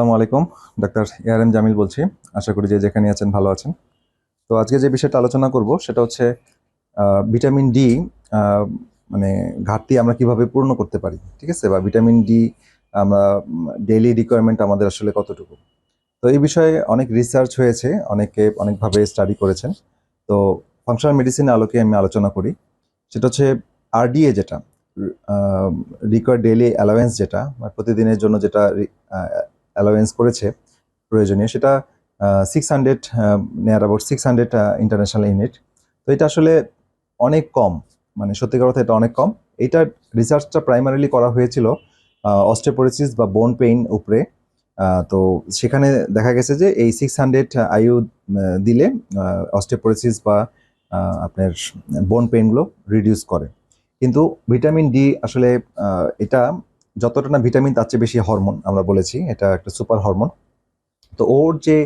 আসসালামু আলাইকুম। Doctor AR M Jamil বলছি। আশা করি যে যেখানে আছেন ভালো আছেন। তো আজকে যে বিষয়টা আলোচনা করব সেটা হচ্ছে ভিটামিন ডি মানে ঘাটতি আমরা কীভাবে পূর্ণ করতে পারি, ঠিক আছে? বা ভিটামিন ডি, আমরা ডেইলি রিকোয়ারমেন্ট আমাদের আসলে কতটুকু? তো এই বিষয়ে অনেক রিসার্চ হয়েছে, অনেকে অনেকভাবে স্টাডি করেছেন। তো ফাংশনাল মেডিসিনের আলোকে আমি আলোচনা করি। সেটা হচ্ছে আরডিএ যেটা রিকোয়ার ডেইলি অ্যালাওয়েন্স যেটা প্রতিদিনের জন্য যেটা অ্যালাওয়েন্স করেছে, প্রয়োজনীয়। সেটা six hundred near about six hundred international unit তো এটা আসলে অনেক কম মানে সত্যিকার কথা এটা অনেক কম। এইটার রিসার্চটা প্রাইমারিলি করা হয়েছিল অস্টেপোরিসিস বা বোন পেইন উপরে। তো সেখানে দেখা গেছে যে এই সিক্স হান্ড্রেড আইউ দিলে অস্টেপোরিসিস বা আপনার বোন পেইনগুলো রিডিউস করে। কিন্তু ভিটামিন ডি আসলে এটা যতটা না ভিটামিন, তার চেয়ে বেশি হরমোন আমরা বলেছি, এটা একটা সুপার হরমোন। তো ওর যে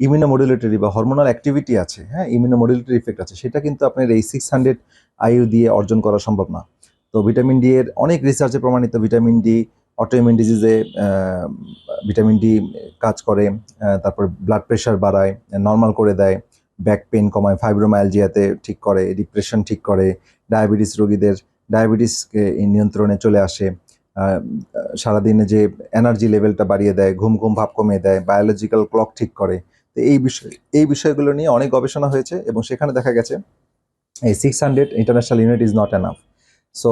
ইমিউনোমডুলেটরি বা হরমোনাল অ্যাক্টিভিটি আছে হ্যাঁ ইমিউনোমডুলেটরি ইফেক্ট আছে, সেটা কিন্তু আপনার এই সিক্স হান্ড্রেড আইইউ দিয়ে অর্জন করা সম্ভব না। তো ভিটামিন ডি এর অনেক রিসার্চে প্রমাণিত ভিটামিন ডি অটোইমিউন ডিজিজে ভিটামিন ডি কাজ করে তারপর ব্লাড প্রেশার বাড়ায় নর্মাল করে দেয় ব্যাক পেন কমায় ফাইব্রোমায়ালজিয়াতে ঠিক করে ডিপ্রেশন ঠিক করে ডায়াবেটিস রোগীদের ডায়াবেটিসকে নিয়ন্ত্রণে চলে আসে সারাদিনে যে এনার্জি লেভেলটা বাড়িয়ে দেয়, ঘুম ঘুম ভাব কমিয়ে দেয় বায়োলজিক্যাল ক্লক ঠিক করে, তো এই বিষয়, এই বিষয়গুলো নিয়ে অনেক গবেষণা হয়েছে এবং সেখানে দেখা গেছে এই six hundred international unit is not enough so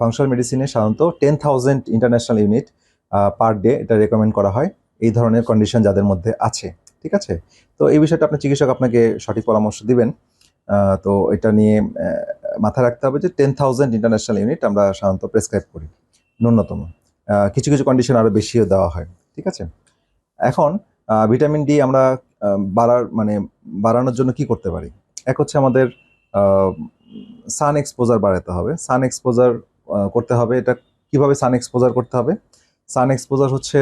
functional মেডিসিনে সাধারণত ten thousand international unit per day এটা রেকমেন্ড করা হয়, এই ধরনের কন্ডিশন যাদের মধ্যে আছে, ঠিক আছে? তো এই বিষয়টা আপনার চিকিৎসক আপনাকে সঠিক পরামর্শ দিবেন। তো এটা নিয়ে মাথায় রাখতে হবে যে টেন থাউজেন্ড ইন্টারন্যাশনাল ইউনিট আমরা সাধারণত প্রেসক্রাইব করি। ন্যূনতম। কিছু কিছু কন্ডিশন আরও বেশিও দেওয়া হয়, ঠিক আছে? এখন ভিটামিন ডি আমরা বাড়ার মানে বাড়ানোর জন্য কি করতে পারি? এক হচ্ছে আমাদের সান এক্সপোজার বাড়াতে হবে। সান এক্সপোজার করতে হবে। এটা কীভাবে সান এক্সপোজার করতে হবে? সান এক্সপোজার হচ্ছে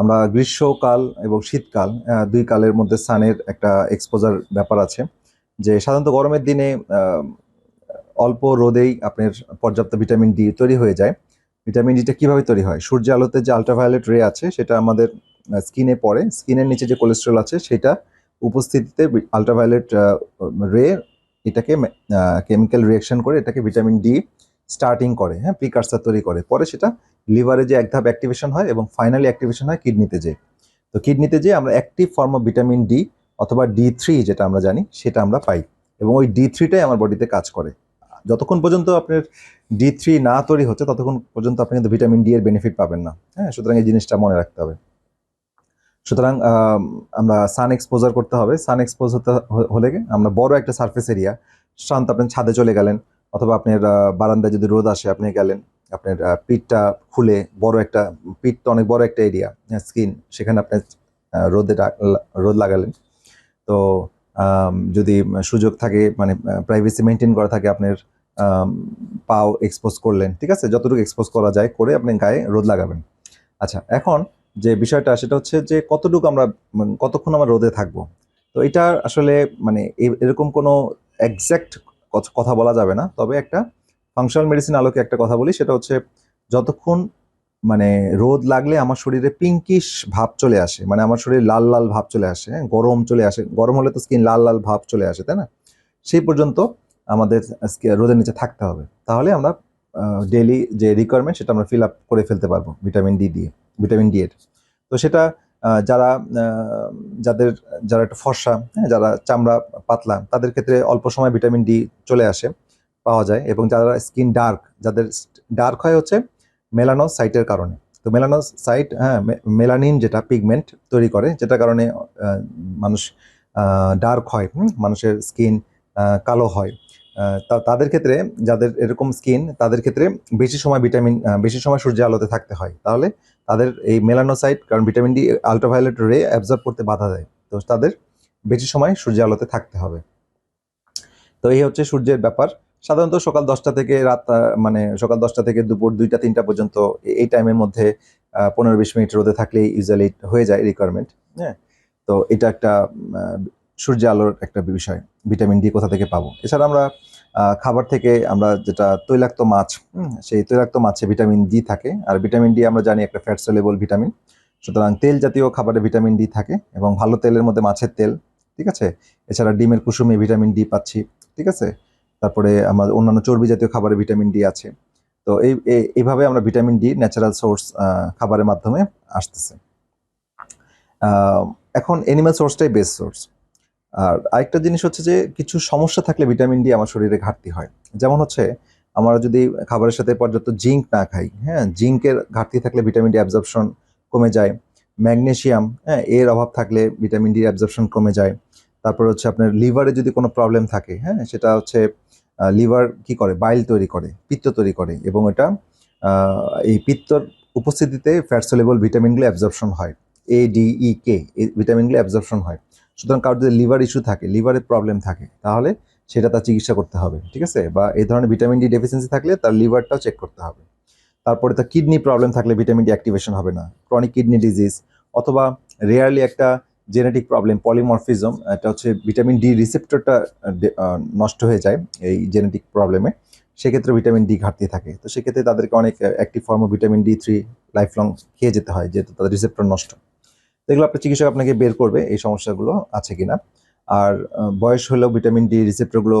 আমরা গ্রীষ্মকাল এবং শীতকাল দুই কালের মধ্যে সানের একটা এক্সপোজার ব্যাপার আছে। যে সাধারণত গরমের দিনে অল্প রোদেই আপনার পর্যাপ্ত ভিটামিন ডি তৈরি হয়ে যায়। ভিটামিন ডিটা কীভাবে তৈরি হয়? সূর্য আলোতে যে আলট্রাভায়োলেট রে আছে, সেটা আমাদের স্কিনে পড়ে। স্কিনের নিচে যে কোলেস্ট্রল আছে, সেটা উপস্থিতিতে আলট্রাভায়োলেট রে এটাকে কেমিক্যাল রিয়াকশন করে এটাকে ভিটামিন ডি স্টার্টিং করে হ্যাঁ প্রিকার্সার তৈরি করে। পরে সেটা লিভারে যে এক ধাপ অ্যাক্টিভেশন হয় এবং ফাইনালি অ্যাক্টিভেশন হয় কিডনিতে যে তো কিডনিতে যে আমরা active form of vitamin D অথবা ডি থ্রি যেটা আমরা জানি, সেটা আমরা পাই। এবং ওই ডি থ্রিটাই আমার বডিতে কাজ করে। যতক্ষণ পর্যন্ত আপনার ডি থ্রি না তৈরি হচ্ছে, ততক্ষণ পর্যন্ত আপনি কিন্তু ভিটামিন ডি এর বেনিফিট পাবেন না। হ্যাঁ সুতরাং এই জিনিসটা মনে রাখতে হবে। সুতরাং আমরা সান এক্সপোজার করতে হবে। সান এক্সপোজ হতে হলে আমরা বড় একটা সারফেস এরিয়া সাধারণত আপনি ছাদে চলে গেলেন, অথবা আপনার বারান্দায় যদি রোদ আসে, আপনি গেলেন, আপনার পিঠটা খুলে বড় একটা, পিঠ তো অনেক বড় একটা এরিয়া স্কিন সেখানে আপনি রোদে রোদ লাগালেন। তো যদি সুযোগ থাকে মানে প্রাইভেসি মেনটেন করা থাকে আপনার পাও এক্সপোজ করলেন ঠিক আছে? যতটুকু এক্সপোজ করা যায় করে আপনি গায়ে রোদ লাগাবেন। আচ্ছা এখন যে বিষয়টা সেটা হচ্ছে যে কতটুকু আমরা মানে কতক্ষণ আমরা রোদে থাকব? তো এটা আসলে মানে এরকম কোনো এক্স্যাক্ট কথা বলা যাবে না। তবে একটা ফাংশনাল মেডিসিন আলোকে একটা কথা বলি সেটা হচ্ছে যতক্ষণ মানে রোদ লাগলে আমার শরীরে পিঙ্কিশ ভাব চলে আসে। মানে আমার শরীরে লাল লাল ভাব চলে আসে হ্যাঁ, গরম চলে আসে। গরম হলে তো স্কিন লাল লাল ভাব চলে আসে তাই না? সেই পর্যন্ত আমাদের রোদের নিচে থাকতে হবে। তাহলে আমরা ডেইলি যে রিকোয়ারমেন্ট সেটা আমরা ফিল আপ করে ফেলতে পারব ভিটামিন ডি দিয়ে ভিটামিন ডি এর। তো সেটা যারা যাদের, যারা একটু ফর্সা হ্যাঁ যারা চামড়া পাতলা, তাদের ক্ষেত্রে অল্প সময় ভিটামিন ডি চলে আসে, পাওয়া যায়। এবং যারা স্কিন ডার্ক যাদের ডার্ক হয় হচ্ছে মেলানোসাইটের কারণে। তো মেলানোসাইট হ্যাঁ মেলানিন যেটা পিগমেন্ট তৈরি করে, যেটার কারণে মানুষ ডার্ক হয় মানুষের স্কিন কালো হয়। তাদের ক্ষেত্রে যাদের এরকম স্কিন তাদের ক্ষেত্রে বেশি সময় ভিটামিন বেশি সময় সূর্যের আলোতে থাকতে হয়। তাহলে তাদের এই মেলানোসাইট কারণ vitamin D ultraviolet ray absorb করতে বাধা দেয়। তো তাদের বেশি সময় সূর্যের আলোতে থাকতে হবে। তো এই হচ্ছে সূর্যের ব্যাপার। সাধারণত সকাল দশটা থেকে রাত মানে সকাল দশটা থেকে দুপুর দুইটা, তিনটা পর্যন্ত এই টাইমের মধ্যে পনেরো বিশ মিনিট রোদে থাকলেই ইউজুয়ালি হয়ে যায় রিকোয়ারমেন্ট হ্যাঁ? তো এটা একটা সূর্য আলোর একটা বিষয়, ভিটামিন ডি কোথা থেকে পাবো? এছাড়া আমরা খাবার থেকে আমরা যেটা তৈলাক্ত মাছ সেই তৈলাক্ত মাছে ভিটামিন ডি থাকে। আর ভিটামিন ডি আমরা জানি একটা ফ্যাট সলেবল ভিটামিন সুতরাং তেল জাতীয় খাবারে ভিটামিন ডি থাকে এবং ভালো তেলের মধ্যে মাছের তেল, ঠিক আছে? এছাড়া ডিমের কুসুমে ভিটামিন ডি পাচ্ছি, ঠিক আছে? তারপরে আমার অন্যান্য চর্বি জাতীয় খাবারে ভিটামিন ডি আছে। তো এই, এই- এইভাবে আমরা ভিটামিন ডি ন্যাচারাল সোর্স খাবারের মাধ্যমে আসতেছে। এখন এনিম্যাল সোর্সটাই বেস্ট সোর্স আর আরেকটা জিনিস হচ্ছে যে কিছু সমস্যা থাকলে ভিটামিন ডি আমার শরীরে ঘাটতি হয়। যেমন হচ্ছে, আমরা যদি খাবারের সাথে পর্যাপ্ত জিঙ্ক না খাই হ্যাঁ জিঙ্কের ঘাটতি থাকলে ভিটামিন ডি অ্যাবজর্পশন কমে যায়। ম্যাগনেশিয়াম হ্যাঁ এর অভাব থাকলে ভিটামিন ডি অ্যাবজর্পশন কমে যায়। তারপর হচ্ছে আপনার লিভারে যদি কোনো প্রবলেম থাকে হ্যাঁ সেটা হচ্ছে লিভার কি করে? বাইল তৈরি করে, পিত্ত তৈরি করে এবং এটা এই পিত্তর উপস্থিতিতে ফ্যাট সলেবল ভিটামিনগুলো অ্যাবজর্পশন হয়। এ ডি ই কে এই ভিটামিনগুলো অ্যাবজর্পশন হয়। সুতরাং কারোর যদি লিভার ইস্যু থাকে লিভারের প্রবলেম থাকে, তাহলে সেটা তার চিকিৎসা করতে হবে, ঠিক আছে? বা এই ধরনের ভিটামিন ডি ডেফিসিয়েন্সি থাকলে তার লিভারটাও চেক করতে হবে। তারপরে তার কিডনি প্রবলেম থাকলে ভিটামিন ডি অ্যাক্টিভেশন হবে না। ক্রনিক কিডনি ডিজিজ অথবা রেয়ারলি একটা জেনেটিক প্রবলেম পলিমরফিজম এটা হচ্ছে ভিটামিন ডি রিসেপ্টরটা নষ্ট হয়ে যায় এই জেনেটিক প্রবলেমে সেক্ষেত্রে ভিটামিন ডি ঘাটতি থাকে। তো সেক্ষেত্রে তাদেরকে অনেক active form vitamin D three life long খেয়ে যেতে হয়, যেহেতু তাদের রিসেপ্টর নষ্ট। এগুলো আপনার চিকিৎসক আপনাকে বের করবে এই সমস্যাগুলো আছে কিনা। আর বয়স হলেও ভিটামিন ডি রিসেপ্টরগুলো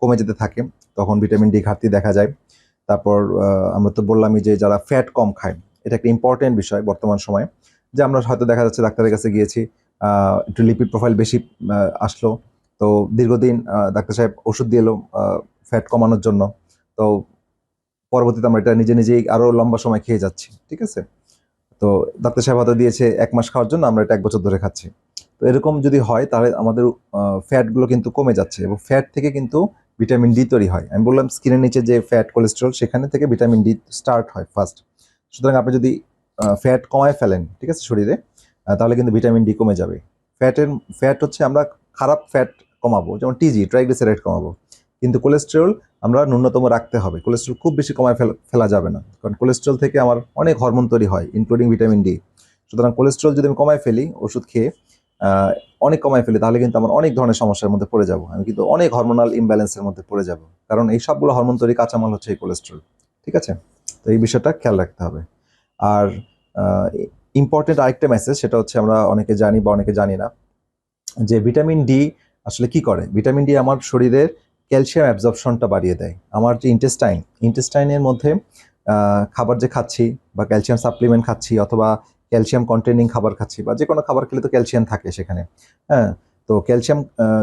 কমে যেতে থাকে, তখন ভিটামিন ডি ঘাটতি দেখা যায়। তারপর আমরা তো বললামই যে যারা ফ্যাট কম খায়, এটা একটা ইম্পর্টেন্ট বিষয় বর্তমান সময়ে। যে আমরা হয়তো দেখা যাচ্ছে ডাক্তারের কাছে গিয়েছি একটু লিপিড প্রোফাইল বেশি আসলো। তো দীর্ঘদিন ডাক্তার সাহেব ওষুধ দিয়ে এলো ফ্যাট কমানোর জন্য। তো পরবর্তীতে আমরা এটা নিজে নিজেই আরও লম্বা সময় খেয়ে যাচ্ছি, ঠিক আছে? তো ডাক্তার সাহেব হয়তো দিয়েছে এক মাস খাওয়ার জন্য, আমরা এটা এক বছর ধরে খাচ্ছি। তো এরকম যদি হয়, তাহলে আমাদের ফ্যাটগুলো কিন্তু কমে যাচ্ছে এবং ফ্যাট থেকে কিন্তু ভিটামিন ডি তৈরি হয়। আমি বললাম স্কিনের নিচে যে ফ্যাট কোলেস্ট্রল সেখানে থেকে ভিটামিন ডি স্টার্ট হয় ফার্স্ট সুতরাং আপনি যদি ফ্যাট কমায় ফেলেন, ঠিক আছে, শরীরে তাহলে কিন্তু ভিটামিন ডি কমে যাবে। ফ্যাটের ফ্যাট হচ্ছে আমরা খারাপ ফ্যাট কমাবো, যেমন টিজি ট্রাইগ্লিসারাইড কমাবো। কিন্তু কোলেস্টেরল আমরা ন্যূনতম রাখতে হবে। কোলেস্ট্রল খুব বেশি কমায় ফেলা যাবে না। কারণ কোলেস্ট্রল থেকে আমার অনেক হরমোন তৈরি হয় ইনক্লুডিং ভিটামিন ডি সুতরাং কোলেস্ট্রল যদি আমি কমায় ফেলি, ওষুধ খেয়ে অনেক কমায় ফেলি, তাহলে কিন্তু আমার অনেক ধরনের সমস্যার মধ্যে পড়ে যাব। আমি কিন্তু অনেক হরমোনাল ইমব্যালেন্সের মধ্যে পড়ে যাব। কারণ এই সবগুলো হরমোন তৈরি কাঁচামাল হচ্ছে এই কোলেস্ট্রল ঠিক আছে? তো এই বিষয়টা খেয়াল রাখতে হবে। আর ইম্পর্টেন্ট আরেকটা মেসেজ সেটা হচ্ছে আমরা অনেকে জানি বা অনেকে জানি না যে ভিটামিন ডি আসলে কি করে? ভিটামিন ডি আমার শরীরের ক্যালসিয়াম অ্যাবজর্পশনটা বাড়িয়ে দেয়। আমার যে ইন্টেস্টাইন ইন্টেস্টাইনের মধ্যে খাবার যে খাচ্ছি বা ক্যালসিয়াম সাপ্লিমেন্ট খাচ্ছি অথবা ক্যালসিয়াম কন্টেনিং খাবার খাচ্ছি বা যে কোনো খাবার খেলে তো ক্যালসিয়াম থাকে সেখানে হ্যাঁ? তো ক্যালসিয়াম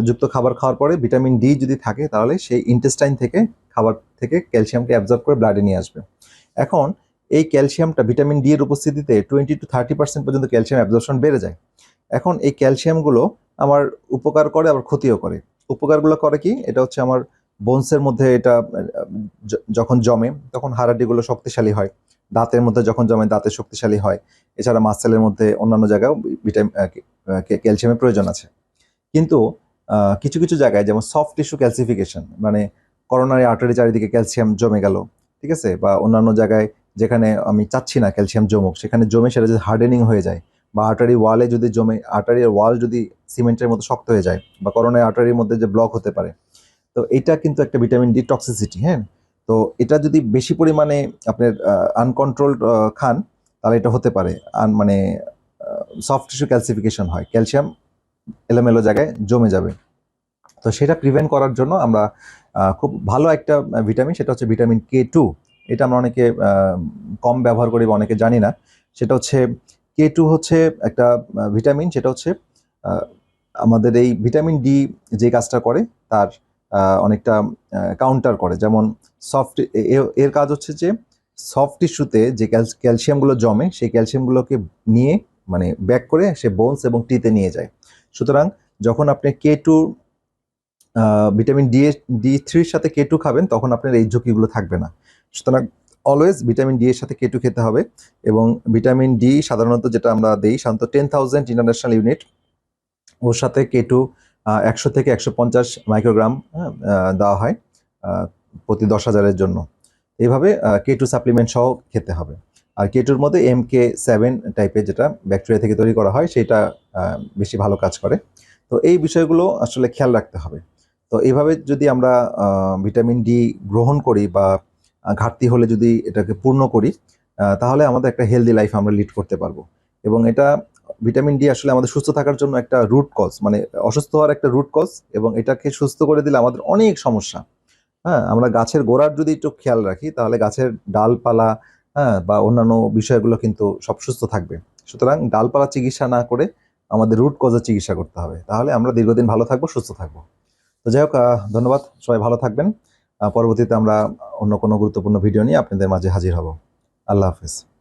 যুক্ত খাবার খাওয়ার পরে ভিটামিন ডি যদি থাকে তাহলে সেই ইন্টেস্টাইন থেকে খাবার থেকে ক্যালসিয়ামকে অ্যাবজর্ব করে ব্লাডে নিয়ে আসবে। এখন এই ক্যালসিয়ামটা ভিটামিন ডি এর উপস্থিতিতে টোয়েন্টি টু থার্টি পার্সেন্ট পর্যন্ত ক্যালসিয়াম অ্যাবজর্পশন বেড়ে যায়। এখন এই ক্যালসিয়ামগুলো আমার উপকার করে আবার ক্ষতিও করে। উপকারগুলো করে কি? এটা হচ্ছে আমার বোনসের মধ্যে এটা যখন জমে তখন হাড়াডিগুলো শক্তিশালী হয়। দাঁতের মধ্যে যখন জমে দাঁতে শক্তিশালী হয়। এছাড়া মাসেলের মধ্যে অন্যান্য জায়গায়ও ভিটামিন ক্যালসিয়ামের প্রয়োজন আছে। কিন্তু কিছু কিছু জায়গায় যেমন সফট টিস্যু ক্যালসিফিকেশন মানে করোনারি আর্টারি চারিদিকে ক্যালসিয়াম জমে গেল, ঠিক আছে? বা অন্যান্য জায়গায় যেখানে আমি চাচ্ছি না ক্যালসিয়াম জমুক, সেখানে জমে সেটা যদি হার্ডেনিং হয়ে যায় বা আর্টারি ওয়ালে যদি জমে আর্টারির ওয়াল যদি সিমেন্টের মতো শক্ত হয়ে যায় বা করোনায় আর্টারির মধ্যে যে ব্লক হতে পারে। তো এটা কিন্তু একটা ভিটামিন ডি টক্সিসিটি হ্যাঁ? তো এটা যদি বেশি পরিমাণে আপনার আনকন্ট্রোলড খান, তাহলে এটা হতে পারে। আন মানে সফট টিস্যু ক্যালসিফিকেশন হয় ক্যালসিয়াম এলোমেলো জায়গায় জমে যাবে। তো সেটা প্রিভেন্ট করার জন্য আমরা খুব ভালো একটা ভিটামিন সেটা হচ্ছে ভিটামিন কে টু এটা আমরা অনেকে কম ব্যবহার করি বা অনেকে জানি না। সেটা হচ্ছে কে টু হচ্ছে একটা ভিটামিন সেটা হচ্ছে আমাদের এই ভিটামিন ডি যে কাজটা করে, তার অনেকটা কাউন্টার করে। যেমন সফট এর কাজ হচ্ছে যে সফট টিস্যুতে যে ক্যালসিয়ামগুলো জমে, সেই ক্যালসিয়ামগুলোকে নিয়ে মানে ব্যাক করে সে বোনস এবং টিতে নিয়ে যায়। সুতরাং যখন আপনি K two vitamin D D থ্রির সাথে কে টু খাবেন, তখন আপনার এই ঝুঁকিগুলো থাকবে না। সুতরাং অলওয়েজ ভিটামিন ডি এর সাথে কে টু খেতে হবে এবং ভিটামিন ডি সাধারণত যেটা আমরা দিই সাধারণত টেন থাউজেন্ড ইন্টারন্যাশনাল ইউনিট ওর সাথে কে টু একশো থেকে একশো পঞ্চাশ মাইক্রোগ্রাম হ্যাঁ, দেওয়া হয় প্রতি দশ হাজারের জন্য। এইভাবে কে টু সাপ্লিমেন্ট সহ খেতে হবে। আর কে টুর মধ্যে এম কে সেভেন টাইপের যেটা ব্যাকটেরিয়া থেকে তৈরি করা হয় সেটা বেশি ভালো কাজ করে। তো এই বিষয়গুলো আসলে খেয়াল রাখতে হবে। তো এইভাবে যদি আমরা ভিটামিন ডি গ্রহণ করি বা ঘাটতি হলে যদি এটাকে পূর্ণ করি তাহলে আমাদের একটা হেলদি লাইফ আমরা লিড করতে পারব। এবং এটা ভিটামিন ডি আসলে আমাদের সুস্থ থাকার জন্য একটা রুট কজ মানে অসুস্থ হওয়ার একটা রুট কজ এবং এটাকে সুস্থ করে দিলে আমাদের অনেক সমস্যা। হ্যাঁ আমরা গাছের গোড়ার যদি একটু খেয়াল রাখি, তাহলে গাছের ডালপালা হ্যাঁ বা অন্যান্য বিষয়গুলো কিন্তু সব সুস্থ থাকবে। সুতরাং ডালপালা চিকিৎসা না করে আমাদের রুট কজের চিকিৎসা করতে হবে। তাহলে আমরা দীর্ঘদিন ভালো থাকব, সুস্থ থাকব। তো যাই হোক ধন্যবাদ। সবাই ভালো থাকবেন। পরবর্তীতে আমরা অন্য কোনো গুরুত্বপূর্ণ ভিডিও নিয়ে আপনাদের মাঝে হাজির হব। আল্লাহ হাফিজ।